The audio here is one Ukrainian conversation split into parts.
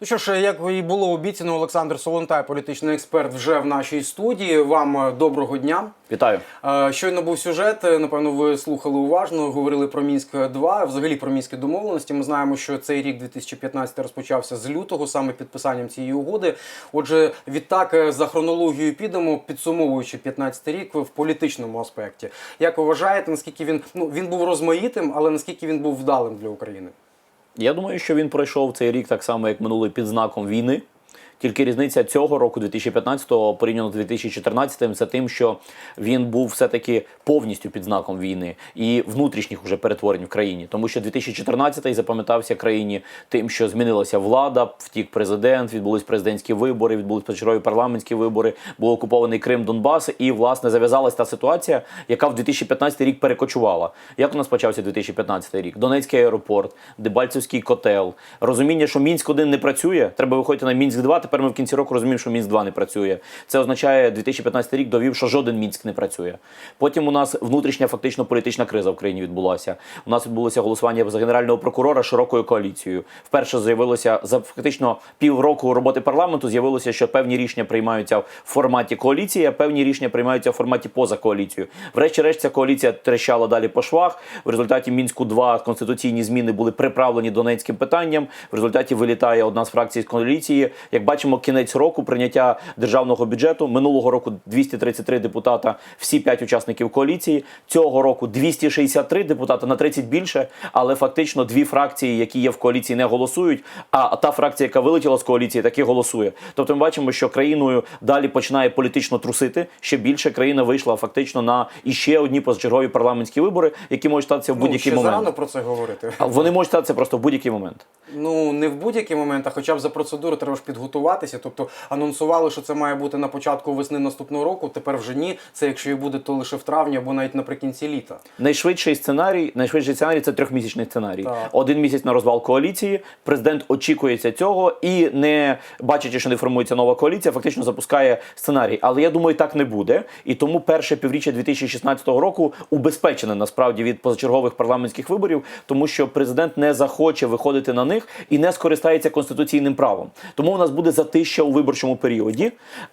Ну що ж, як і було обіцяно, Олександр Солонтай, політичний експерт, вже в нашій студії. Вам е, доброго дня. Вітаю. Е, Щойно був сюжет. е, Напевно, ви слухали уважно. Говорили про мінськ 2 взагалі про мінські домовленості. Ми знаємо, що цей рік 2015 розпочався з лютого, саме підписанням цієї угоди. Отже, відтак за хронологією підемо, підсумовуючи 15 рік в політичному аспекті. Як ви вважаєте, наскільки він ну він був розмаїтим, але наскільки він був вдалим для України? Я думаю, що він пройшов цей рік так само, як минулий під знаком війни. Тільки різниця цього року, 2015-го, порівняно з 2014-м, це тим, що він був все-таки повністю під знаком війни і внутрішніх уже перетворень в країні. Тому що 2014-й запам'ятався країні тим, що змінилася влада, втік президент, відбулись президентські вибори, відбулись позачергові парламентські вибори, був окупований Крим, Донбас, і власне зав'язалась та ситуація, яка в 2015 рік перекочувала. Як у нас почався 2015 рік? Донецький аеропорт, Дебальцевський котел, розуміння, що Мінськ 1 не працює, треба виходити на Мінськ 2 Тепер ми в кінці року розуміємо, що Мінськ 2 не працює. Це означає, 2015 рік довів, що жоден Мінськ не працює. Потім у нас внутрішня фактично політична криза в країні відбулася. У нас відбулося голосування за генерального прокурора широкою коаліцією. Вперше з'явилося за фактично півроку роботи парламенту. З'явилося, що певні рішення приймаються в форматі коаліції, а певні рішення приймаються в форматі поза коаліцією. Врешті-решт, ця коаліція трещала далі по швах. В результаті мінську 2 конституційні зміни були приправлені донецьким питанням. В результаті вилітає одна з фракцій з коаліції. Як бачимо, кінець року прийняття державного бюджету минулого року 233 депутата, всі п'ять учасників коаліції. Цього року 263 депутата на 30 більше, але фактично дві фракції, які є в коаліції, не голосують. А та фракція, яка вилетіла з коаліції, таки голосує. Тобто, ми бачимо, що країною далі починає політично трусити. Ще більше країна вийшла фактично на іще одні позачергові парламентські вибори, які можуть статися в Ну, будь-який ще момент. зарано про це говорити. Вони можуть статися просто в будь-який момент. Ну не в будь-який момент, а хоча б за процедуру треба ж підготуватися. Тобто анонсували, що це має бути на початку весни наступного року. Тепер вже ні. Це якщо і буде, то лише в травні або навіть наприкінці літа. Найшвидший сценарій, найшвидший сценарій це трьохмісячний сценарій. Так. Один місяць на розвал коаліції. Президент очікується цього і не бачачи, що не формується нова коаліція, фактично запускає сценарій. Але я думаю, так не буде. І тому перше півріччя 2016 року убезпечене насправді від позачергових парламентських виборів, тому що президент не захоче виходити на них і не скористається конституційним правом. Тому у нас буде затища у виборчому періоді.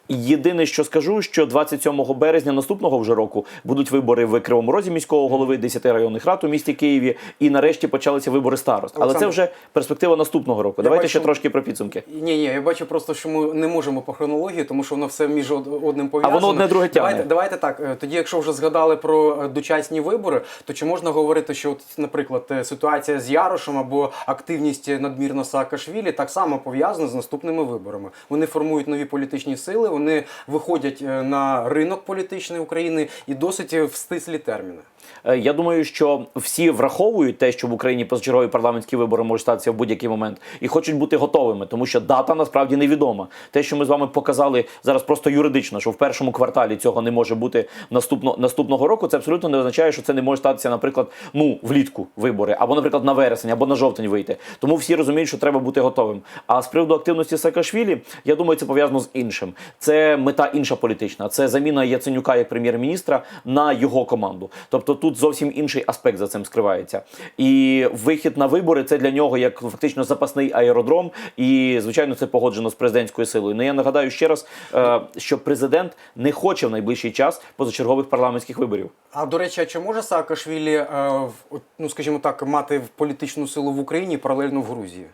Єдине, що скажу, що 27 березня наступного вже року будуть вибори в Кривому Розі міського голови 10 районних рад у місті Києві. І нарешті почалися вибори старост. Але це вже перспектива наступного року. Давайте бачу- ще трошки про підсумки. Ні, ні, я бачу просто, що ми не можемо по хронології, тому що воно все між одним пов'язано. воно одне друге тягне. Давайте, давайте так. е, Тоді, якщо вже згадали про е, дочасні вибори, то чи можна говорити, що, от, наприклад, е, ситуація з Ярошем або активність надмірно Саакашвілі так само пов'язана з наступними виборами? Вони формують нові політичні сили, вони виходять е, на ринок політичний України і досить е, в стислі терміни. Е, Я думаю, що всі враховують те, що в Україні позачергові парламентські вибори можуть статися в будь-який момент, і хочуть бути готовими, тому що дата насправді невідома. Те, що ми з вами показали зараз, просто юридично, що в першому кварталі цього не може бути наступно, наступного року. Це абсолютно не означає, що це не може статися, наприклад, ну влітку вибори, або, наприклад, на вересень, або на жовтень вийти. Тому всі розуміють, що треба бути готовим. А з приводу активності Саакашвілі, я думаю, це пов'язано з іншим. Це мета інша політична. Це заміна Яценюка як прем'єр-міністра на його команду. Тобто тут зовсім інший аспект за цим скривається. І вихід на вибори це для нього як фактично запасний аеродром. І звичайно, це погоджено з президентською силою. Ну я нагадаю ще раз, е, що президент не хоче в найближчий час позачергових парламентських виборів. А до речі, а чи може Саакашвілі, е, ну скажімо так, мати політичну силу в Україні паралельно в Грузії?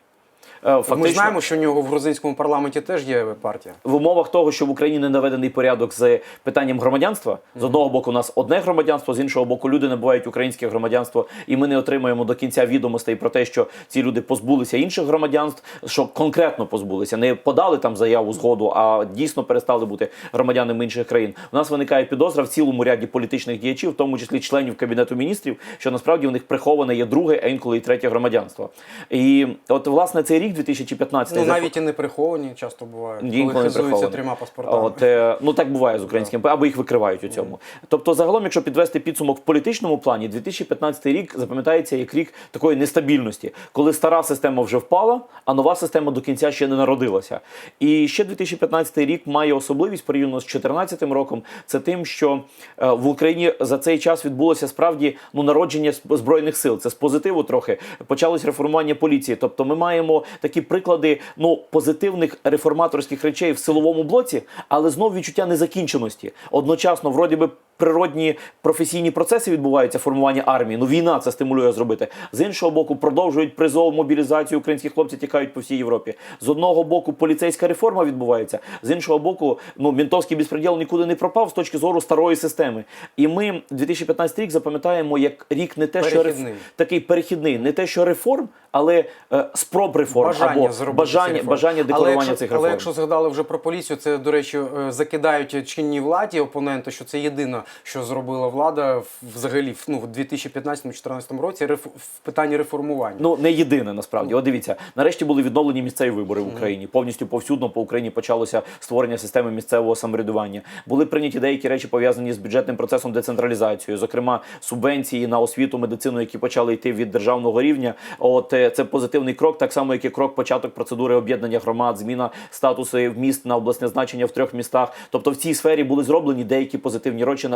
Е, Ми знаємо, що у нього в грузинському парламенті теж є партія. в умовах того, що в Україні не наведений порядок з питанням громадянства, з одного боку, у нас одне громадянство, з іншого боку, люди набувають українське громадянство, і ми не отримуємо до кінця відомостей про те, що ці люди позбулися інших громадянств, що конкретно позбулися, не подали там заяву згоду, а дійсно перестали бути громадянами інших країн. У нас виникає підозра в цілому ряді політичних діячів, в тому числі членів кабінету міністрів, що насправді в них приховане є друге, а інколи і третє громадянство. І от власне цей рік 2015 Ну навіть і не приховані часто бувають, коли хизуються трьома паспортами. От, е, ну так буває з українським, або їх викривають у цьому. Тобто, загалом, якщо підвести підсумок в політичному плані, 2015 рік запам'ятається як рік такої нестабільності, коли стара система вже впала, а нова система до кінця ще не народилася. І ще 2015 рік має особливість порівняно з 2014 роком. Це тим, що е, в Україні за цей час відбулося справді ну народження збройних сил. Це з позитиву трохи почалось реформування поліції. Тобто, ми маємо такі приклади ну позитивних реформаторських речей в силовому блоці, але знов відчуття незакінченості. Одночасно, вроді би. Природні професійні процеси відбуваються формування армії. Ну війна це стимулює зробити. З іншого боку, продовжують призов мобілізацію. Українські хлопці тікають по всій Європі. З одного боку, поліцейська реформа відбувається. З іншого боку, ну мінтовський безпреділ нікуди не пропав з точки зору старої системи. І ми 2015 рік запам'ятаємо як рік не те, що реф... такий перехідний, не те, що реформ, але е, спроб реформ Бажання або зробити бажання, реформи. бажання декларування але якщо, цих Але якщо згадали вже про поліцію, це, до речі, е, закидають чинній владі опоненти, що це єдине, що зробила влада взагалі в- ну, в 2015-2014 році в питанні реформування. Ну не єдине насправді. От дивіться, нарешті були відновлені місцеві вибори в Україні. Повністю повсюдно по Україні почалося створення системи місцевого самоврядування. Були прийняті деякі речі пов'язані з бюджетним процесом децентралізації, зокрема субвенції на освіту, медицину, які почали йти від державного рівня. От е, це позитивний крок, так само як і крок початок процедури об'єднання громад, зміна статусу міст на обласне значення в трьох містах. Тобто в цій сфері були зроблені деякі позитивні речі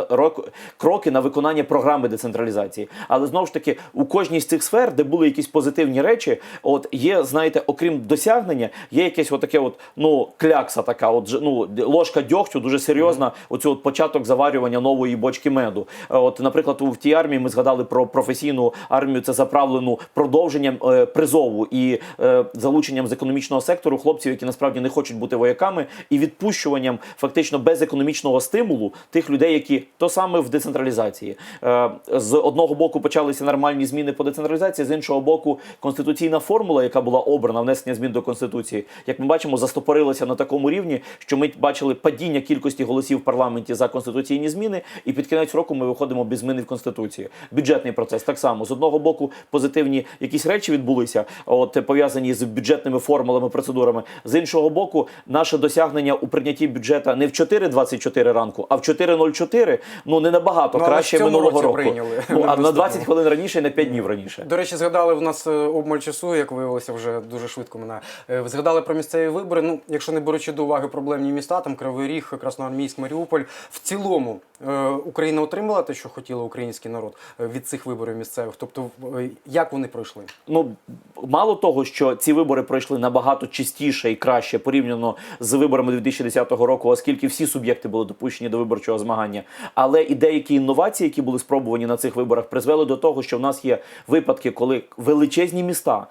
кроки на виконання програми децентралізації. Але знову ж таки, у кожній з цих сфер, де були якісь позитивні речі, от є, знаєте, окрім досягнення, є якесь отаке, от ну клякса, така, от ну ложка дьогтю дуже серйозна. Оцю от початок заварювання нової бочки меду. От, наприклад, у в тій армії ми згадали про професійну армію, це заправлену продовженням е, призову і е, залученням з економічного сектору хлопців, які насправді не хочуть бути вояками, і відпущуванням фактично без економічного стимулу тих людей, які то саме в децентралізації. Е, з одного боку почалися нормальні зміни по децентралізації, з іншого боку, конституційна формула, яка була обрана внесення змін до конституції, як ми бачимо, застопорилася на такому рівні, що ми бачили падіння кількості голосів в парламенті за конституційні зміни, і під кінець року ми виходимо без зміни в конституції. Бюджетний процес так само з одного боку позитивні якісь речі відбулися, от пов'язані з бюджетними формулами, процедурами. З іншого боку, наше досягнення у прийнятті бюджета не в 4.24 ранку, а в 4.04, ну не набагато Ну, краще минулого року. прийняли. Ну, а на Наступного. 20 хвилин раніше і на 5 днів раніше. До речі, згадали в нас е, обмаль часу, як виявилося, вже дуже швидко минає. Е, Згадали про місцеві вибори. Ну, якщо не беручи до уваги проблемні міста, там Кривий Ріг, Красноармійськ, Маріуполь. В цілому е, Україна отримала те, що хотіла український народ е, від цих виборів місцевих. Тобто, як вони пройшли? ну мало того, що ці вибори пройшли набагато чистіше і краще порівняно з виборами 2010 року, оскільки всі суб'єкти були допущені до виборчого змагання. Але і деякі інновації, які були спробувані на цих виборах, призвели до того, що в нас є випадки, коли величезні міста,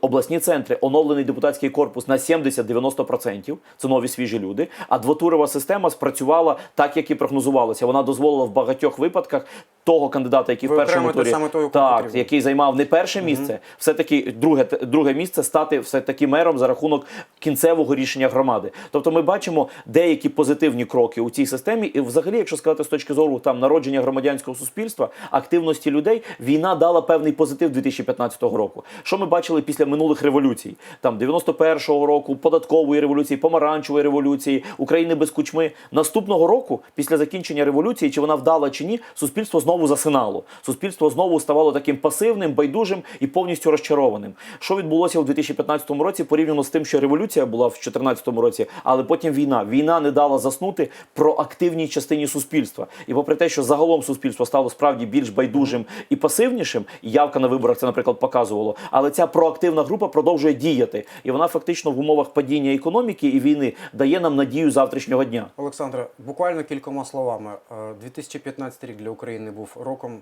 обласні центри, оновлений депутатський корпус на 70-90%, це нові свіжі люди. А двотурова система спрацювала так, як і прогнозувалося. Вона дозволила в багатьох випадках того кандидата, який в першому турі саме той, так, потрібно. який займав не перше місце, все таки друге, друге місце стати все таки мером за рахунок кінцевого рішення громади. Тобто, ми бачимо деякі позитивні кроки у цій системі, і взагалі, якщо сказати з точки зору там народження громадянського суспільства, активності людей, війна дала певний позитив 2015 року. Що ми бачили після минулих революцій? Там 91-го року, податкової революції, помаранчевої революції, України без кучми. Наступного року, після закінчення революції, чи вона вдала чи ні, суспільство знову засинало. Суспільство знову ставало таким пасивним, байдужим і повністю розчарованим. Що відбулося у 2015 році порівняно з тим, що революція була в 2014 році, але потім війна. Війна не дала заснути проактивній частині суспільства. І попри те, що загалом суспільство стало справді більш байдужим і пасивнішим, і явка на виборах це, наприклад, показувало. Але ця проактивна група продовжує діяти, і вона фактично в умовах падіння економіки і війни дає нам надію завтрашнього дня. Олександре, буквально кількома словами. Е, 2015 рік для України був роком.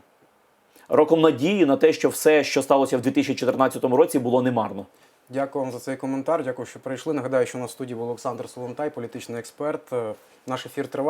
Роком надії на те, що все, що сталося в 2014 році, було немарно. Дякую вам за цей коментар. Дякую, що прийшли. Нагадаю, що на студії був Олександр Солонтай, політичний експерт. Е, Наш ефір триває.